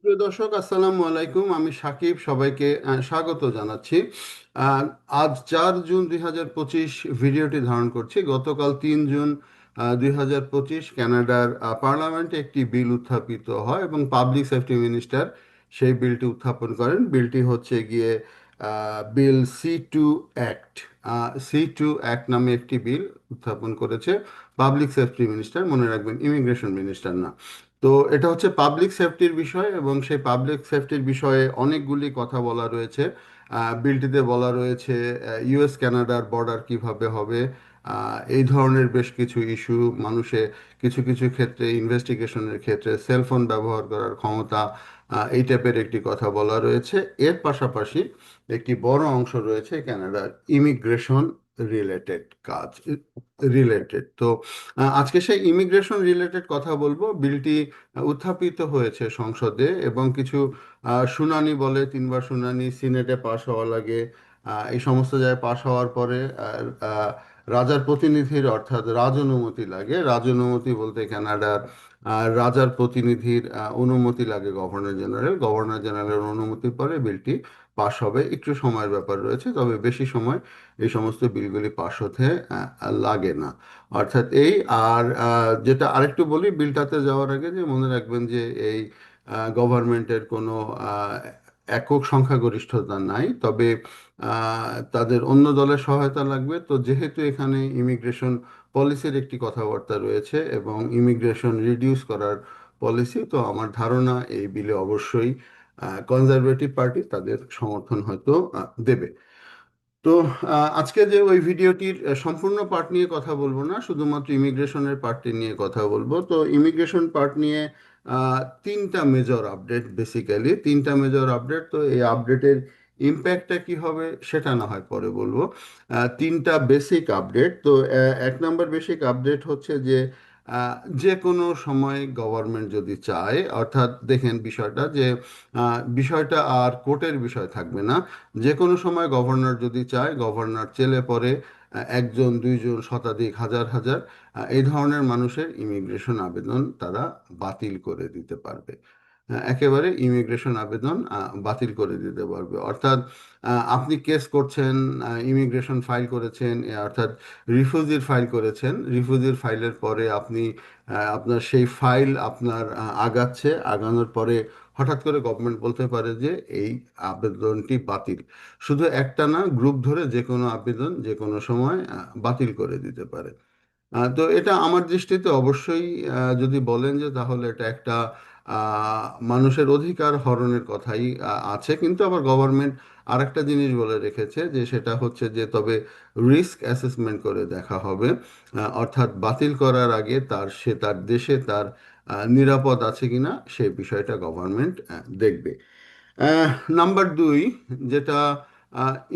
প্রিয় দর্শক, আসসালামু আলাইকুম। আমি সাকিব, সবাইকে স্বাগত জানাচ্ছি। আজ চার জুন দুই হাজার পঁচিশ ভিডিওটি ধারণ করছি। গতকাল তিন জুন দুই হাজার পঁচিশ কানাডার পার্লামেন্টে একটি বিল উত্থাপিত হয় এবং পাবলিক সেফটি মিনিস্টার সেই বিলটি উত্থাপন করেন। বিলটি হচ্ছে গিয়ে bill C two act. C two act নামে একটি বিল উত্থাপন করেছে পাবলিক সেফটি মিনিস্টার। মনে রাখবেন, ইমিগ্রেশন মিনিস্টার না। তো এটা হচ্ছে পাবলিক সেফটির বিষয় এবং সেই পাবলিক সেফটির বিষয়ে অনেকগুলি কথা বলা রয়েছে। বিলটিতে বলা রয়েছে ইউএস কানাডার বর্ডার কীভাবে হবে এই ধরনের বেশ কিছু ইস্যু মানুষে কিছু কিছু ক্ষেত্রে ইনভেস্টিগেশনের ক্ষেত্রে সেলফোন ব্যবহার করার ক্ষমতা এই টাইপের একটি কথা বলা রয়েছে। এর পাশাপাশি একটি বড় অংশ রয়েছে কানাডার ইমিগ্রেশন রিলেটেড কাজ রিলেটেড তো আজকে সেই ইমিগ্রেশন রিলেটেড কথা বলব। বিলটি উত্থাপিত হয়েছে সংসদে এবং কিছু শুনানি বলে, তিনবার শুনানি, সিনেটে পাশ হওয়া লাগে। এই সমস্ত জায়গায় পাশ হওয়ার পরে রাজার প্রতিনিধির অর্থাৎ রাজ অনুমতি লাগে। রাজ অনুমতি বলতে কানাডার রাজার প্রতিনিধির অনুমতি লাগে গভর্নর জেনারেল। গভর্নর জেনারেলের অনুমতির পরে বিলটি পাশ হবে। একটু সময়ের ব্যাপার রয়েছে, তবে বেশি সময় এই সমস্ত বিলগুলি পাশ হতে লাগে না। অর্থাৎ এই আর যেটা আরেকটু বলি, বিলটাতে যাওয়ার আগে যে মনে রাখবেন যে এই গভর্নমেন্টের কোনো একক সংখ্যাগরিষ্ঠতা নাই। তবে তাদের অন্য দলের সহায়তা লাগবে। তো যেহেতু এখানে ইমিগ্রেশন পলিসির একটি কথাবার্তা রয়েছে এবং ইমিগ্রেশন রিডিউস করার পলিসি, তো আমার ধারণা এই বিলে অবশ্যই কনজারভেটিভ পার্টি তাদের সমর্থন হয়তো দেবে। তো আজকে যে ওই ভিডিওটির সম্পূর্ণ পার্ট নিয়ে কথা বলব না, শুধুমাত্র ইমিগ্রেশনের পার্টটি নিয়ে কথা বলব। তো ইমিগ্রেশন পার্ট নিয়ে তিনটা মেজর আপডেট বেসিক্যালি তিনটা মেজর আপডেট তো এই আপডেটের ইম্প্যাক্টটা কি হবে সেটা না হয় পরে বলব। তিনটা বেসিক আপডেট তো এক নম্বর বেসিক আপডেট হচ্ছে যে যে কোনো সময় গভর্নমেন্ট যদি চায়, অর্থাৎ দেখেন বিষয়টা যে বিষয়টা আর কোর্টের বিষয় থাকবে না। যে কোনো সময় গভর্নর যদি চায় গভর্নর চেলে পরে একজন, দুইজন, শতাধিক, হাজার হাজার এই ধরনের মানুষের ইমিগ্রেশন আবেদন তারা বাতিল করে দিতে পারবে। একেবারে ইমিগ্রেশন আবেদন বাতিল করে দিতে পারবে। অর্থাৎ আপনি কেস করছেন ইমিগ্রেশন ফাইল করেছেন অর্থাৎ রিফিউজির ফাইল করেছেন। রিফিউজির ফাইলের পরে আপনি আপনার সেই ফাইল আপনার আগাচ্ছে। আগানোর পরে হঠাৎ করে গভর্নমেন্ট বলতে পারে যে, এই আবেদনটি বাতিল। শুধু একটা না গ্রুপ ধরে যে কোনো আবেদন যে কোনো সময় বাতিল করে দিতে পারে। তো এটা আমার দৃষ্টিতে অবশ্যই যদি বলেন যে তাহলে এটা একটা মানুষের অধিকার হরণের কথাই আছে। কিন্তু আবার গভর্নমেন্ট আরেকটা জিনিস বলে রেখেছে যে সেটা হচ্ছে যে তবে রিস্ক অ্যাসেসমেন্ট করে দেখা হবে। অর্থাৎ বাতিল করার আগে তার, সে তার দেশে তার নিরাপদ আছে কিনা সেই বিষয়টা গভর্নমেন্ট দেখবে। নাম্বার দুই, যেটা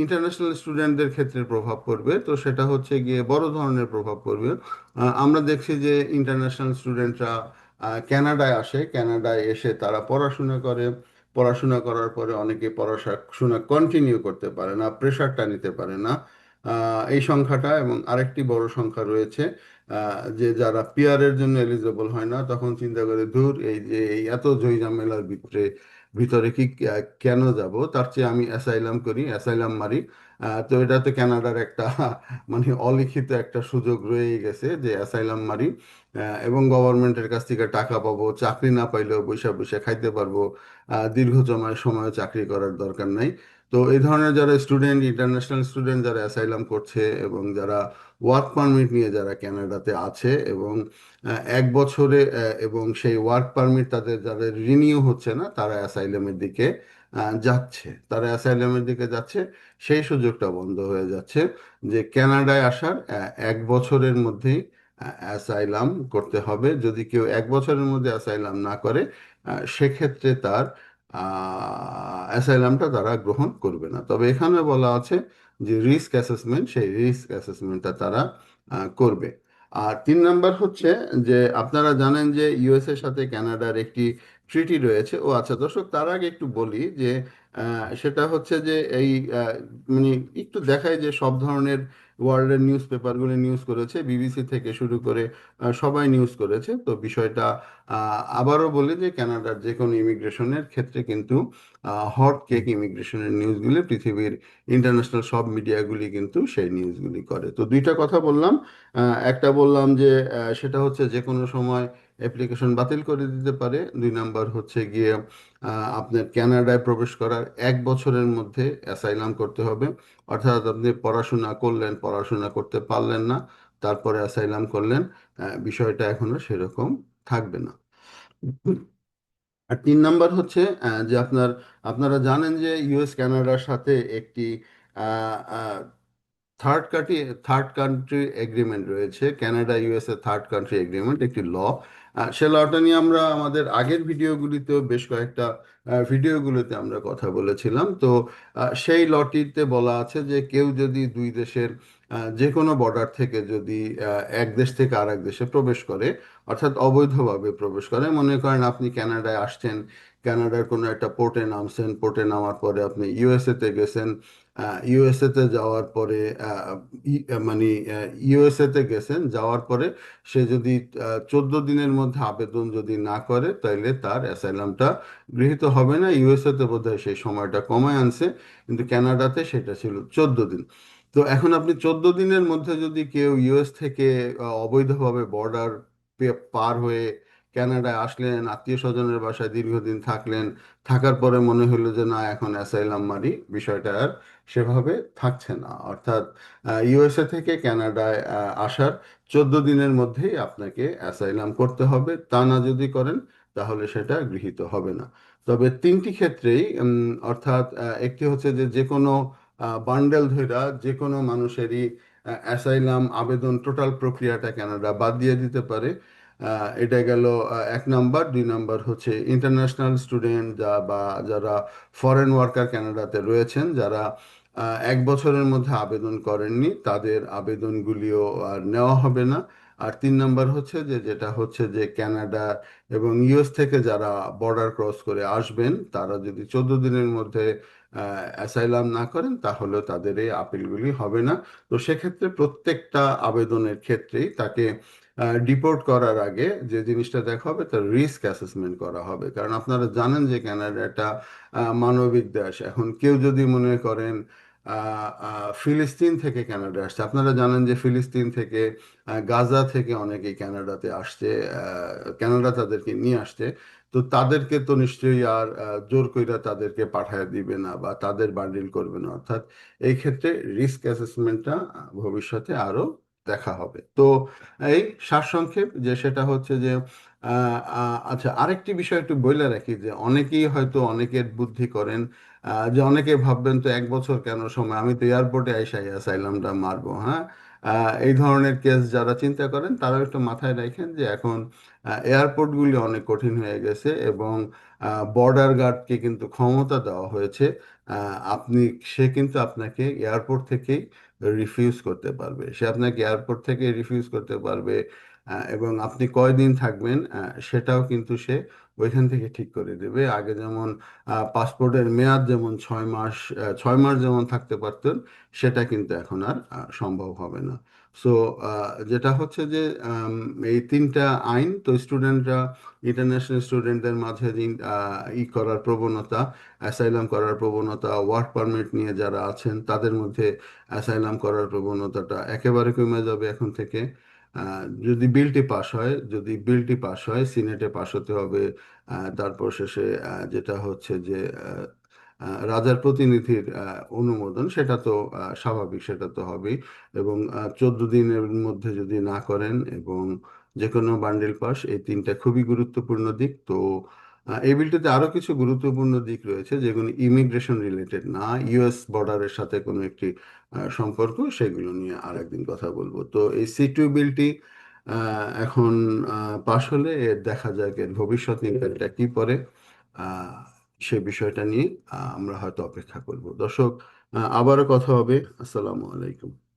ইন্টারন্যাশনাল স্টুডেন্টদের ক্ষেত্রে প্রভাব পড়বে, তো সেটা হচ্ছে গিয়ে বড় ধরনের প্রভাব পড়বে। আমরা দেখছি যে ইন্টারন্যাশনাল স্টুডেন্টরা ক্যানাডায় আসে ক্যানাডায় এসে তারা পড়াশোনা করে। পড়াশোনা করার পরে অনেকে পড়াশোনা কন্টিনিউ করতে পারে না প্রেশারটা নিতে পারে না। এই সংখ্যাটা এবং আরেকটি বড় সংখ্যা রয়েছে যে যারা পিয়ারের জন্য এলিজেবল হয় না, তখন চিন্তা করে দূর এই যে, এই এত ঝই ঝামেলার ভিতরে ভিতরে কি কেন যাব? তার চেয়ে আমি অ্যাসাইলাম করি, অ্যাসাইলাম মারি। তো এটা তো ক্যানাডার একটা মানে অলিখিত একটা সুযোগ রয়ে গেছে যে অ্যাসাইলাম মারি। এবং গভর্নমেন্টের কাছ থেকে টাকা পাবো, চাকরি না পাইলেও বৈশা বৈশা খাইতে পারব। দীর্ঘ সময় সময় চাকরি করার দরকার নাই। তো এই ধরনের যারা স্টুডেন্ট ইন্টারন্যাশনাল স্টুডেন্ট যারা অ্যাসাইলাম করছে এবং যারা ওয়ার্ক পারমিট নিয়ে যারা কানাডাতে আছে এবং এক বছরে এবং সেই ওয়ার্ক পারমিট তাদের যাদের রিনিউ হচ্ছে না, তারা অ্যাসাইলামের দিকে যাচ্ছে। তারা অ্যাসাইলামের দিকে যাচ্ছে, সেই সুযোগটা বন্ধ হয়ে যাচ্ছে যে ক্যানাডায় আসার এক বছরের মধ্যেই অ্যাসাইলাম করতে হবে। যদি কেউ এক বছরের মধ্যে অ্যাসাইলাম না করে সেক্ষেত্রে তার অ্যাসাইলামটা তারা গ্রহণ করবে না। তবে এখানে বলা আছে যে রিস্ক অ্যাসেসমেন্ট সেই রিস্ক অ্যাসেসমেন্টটা তারা করবে। আর তিন নাম্বার হচ্ছে যে আপনারা জানেন যে ইউএসএর সাথে কানাডার একটি ট্রিটি রয়েছে। ও আচ্ছা দর্শক, তার আগে একটু বলি যে সেটা হচ্ছে যে, এই মানে একটু দেখায় যে, সব ধরনের ওয়ার্ল্ডের নিউজ পেপারগুলি নিউজ করেছে, বিবিসি থেকে শুরু করে সবাই নিউজ করেছে। তো বিষয়টা আবারও বলি যে, কানাডার যে কোনো ইমিগ্রেশনের ক্ষেত্রে কিন্তু হট কেক ইমিগ্রেশনের নিউজগুলি, পৃথিবীর ইন্টারন্যাশনাল সব মিডিয়াগুলি কিন্তু সেই নিউজগুলি করে। তো দুইটা কথা বললাম। একটা বললাম যে সেটা হচ্ছে যে কোনো সময় অ্যাপ্লিকেশন বাতিল করে দিতে পারে। দুই নাম্বার হচ্ছে গিয়ে আপনার কানাডায় প্রবেশ করার এক বছরের মধ্যে অ্যাসাইলাম করতে হবে। অর্থাৎ আপনি পড়াশোনা করলেন, পড়াশোনা করতে পারলেন না, তারপরে অ্যাসাইলাম করলেন বিষয়টা এখনও সেরকম থাকবে না। আর তিন নাম্বার হচ্ছে যে আপনার, আপনারা জানেন যে ইউএস কানাডার সাথে একটি third country third country agreement রয়েছে। Canada USA third country agreement একটি ল সে লটা নিয়ে আমরা আমাদের আগের ভিডিওগুলিতেও বেশ কয়েকটা ভিডিওগুলিতে আমরা কথা বলেছিলাম। তো সেই লটিতে বলা আছে যে কেউ যদি দুই দেশের যে কোনো বর্ডার থেকে যদি এক দেশ থেকে আর এক দেশে প্রবেশ করে, অর্থাৎ অবৈধভাবে প্রবেশ করে, মনে করেন আপনি কানাডায় আসছেন কানাডার কোনো একটা পোর্টে নামছেন পোর্টে নামার পরে আপনি ইউএসএ তে গেছেন ইউএসএ তে যাওয়ার পরে মানে ইউএসএ তে গেছেন, যাওয়ার পরে সে যদি চোদ্দ দিনের মধ্যে আবেদন যদি না করে তাহলে তার অ্যাসাইলামটা গৃহীত হবে না। ইউএসএ তে বোধহয় সেই সময়টা কমায় আনছে, কিন্তু কানাডাতে সেটা ছিল চোদ্দ দিন। তো এখন আপনি চোদ্দ দিনের মধ্যে যদি কেউ ইউএস থেকে অবৈধভাবে বর্ডার পার হয়ে কানাডায় আসলেন আত্মীয় স্বজনের বাসায় দীর্ঘদিন থাকলেন। থাকার পরে মনে হলো যে না এখন অ্যাসাইলাম মারি। বিষয়টা আর সেভাবে থাকছে না। অর্থাৎ ইউএসএ থেকে কানাডায় আহ, আসার চোদ্দ দিনের মধ্যেই আপনাকে অ্যাসাইলাম করতে হবে। তা না যদি করেন তাহলে সেটা গৃহীত হবে না। তবে তিনটি ক্ষেত্রেই অর্থাৎ একটি হচ্ছে যে যে কোনো বান্ডেল ধৈরা যে কোনো মানুষেরই অ্যাসাইলাম আবেদন টোটাল প্রক্রিয়াটা ক্যানাডা বাদ দিয়ে দিতে পারে। এটা গেল এক নাম্বার। দুই নাম্বার হচ্ছে ইন্টারন্যাশনাল স্টুডেন্ট যা বা যারা ফরেন ওয়ার্কার কানাডাতে রয়েছেন, যারা এক বছরের মধ্যে আবেদন করেননি, তাদের আবেদনগুলিও আর নেওয়া হবে না। আর তিন নাম্বার হচ্ছে যে, যেটা হচ্ছে যে কানাডা এবং ইউএস থেকে যারা বর্ডার ক্রস করে আসবেন, তারা যদি চোদ্দ দিনের মধ্যে অ্যাসাইলাম না করেন তাহলে তাদের এই আপিলগুলি হবে না। তো সেক্ষেত্রে প্রত্যেকটা আবেদনের ক্ষেত্রেই তাকে ডিপোর্ট করার আগে যে জিনিসটা দেখা হবে, তার রিস্ক অ্যাসেসমেন্ট করা হবে। কারণ আপনারা জানেন যে কানাডা একটা মানবিক দেশ। এখন কেউ যদি মনে করেন ফিলিস্তিন থেকে ক্যানাডা আসছে, আপনারা জানেন যে ফিলিস্তিন থেকে গাজা থেকে অনেকেই ক্যানাডাতে আসছে ক্যানাডা তাদেরকে নিয়ে আসছে। তো তাদেরকে তো নিশ্চয়ই আর জোর কইরা তাদেরকে পাঠায় দিবে না বা তাদের বান্ডিল করবে না। অর্থাৎ এই ক্ষেত্রে রিস্ক অ্যাসেসমেন্টটা ভবিষ্যতে আরও দেখা হবে। তো এই সারসংক্ষেপ যে সেটা হচ্ছে যে আচ্ছা আরেকটি বিষয় একটু বলে রাখি যে, অনেকেই হয়তো অনেকের বুদ্ধি করেন যে অনেকে ভাববেন তো এক বছর কেন সময়? আমি তো এয়ারপোর্টে আইসা অ্যাসাইলামটা মারবো হ্যাঁ? এই ধরনের কেস যারা চিন্তা করেন তারা একটু মাথায় রাখেন যে এখন এয়ারপোর্টগুলি অনেক কঠিন হয়ে গেছে এবং বর্ডার গার্ডকে কিন্তু ক্ষমতা দেওয়া হয়েছে। আপনি, সে কিন্তু আপনাকে এয়ারপোর্ট থেকেই রিফিউজ করতে পারবে। সে আপনাকে এয়ারপোর্ট থেকে রিফিউজ করতে পারবে এবং আপনি কয়দিন থাকবেন সেটাও কিন্তু সে ওইখান থেকে ঠিক করে দেবে। আগে যেমন পাসপোর্টের মেয়াদ যেমন ছয় মাস ছয় মাস যেমন থাকতে পারতেন, সেটা কিন্তু এখন আর সম্ভব হবে না। সো যেটা হচ্ছে যে এই তিনটা আইন, তো স্টুডেন্টরা, ইন্টারন্যাশনাল স্টুডেন্টদের মাঝে ই করার প্রবণতা, অ্যাসাইলাম করার প্রবণতা, ওয়ার্ক পারমিট নিয়ে যারা আছেন, তাদের মধ্যে অ্যাসাইলাম করার প্রবণতাটা একেবারে কমে যাবে এখন থেকে। যদি বিলটি পাশ হয়, যদি বিলটি পাশ হয়, সিনেটে পাশ হতে হবে তারপর শেষে যেটা হচ্ছে যে রাজার প্রতিনিধির অনুমোদন সেটা তো স্বাভাবিক সেটা তো হবেই। এবং চোদ্দ দিনের মধ্যে যদি না করেন এবং যে কোনো বান্ডিল পাস এই তিনটা খুবই গুরুত্বপূর্ণ দিক। তো এই বিলটিতে আরও কিছু গুরুত্বপূর্ণ দিক রয়েছে যেগুলো ইমিগ্রেশন রিলেটেড না ইউএস বর্ডারের সাথে কোনো একটি সম্পর্ক সেগুলো নিয়ে আর একদিন কথা বলব। তো এই সি টু বিলটি এখন পাশ হলে দেখা যাক এর ভবিষ্যৎ ইম্প্যাক্টটা কি আহ, সে বিষয়টা নিয়ে আমরা হয়তো অপেক্ষা করব। দর্শক আবারও কথা হবে। আসসালামু আলাইকুম।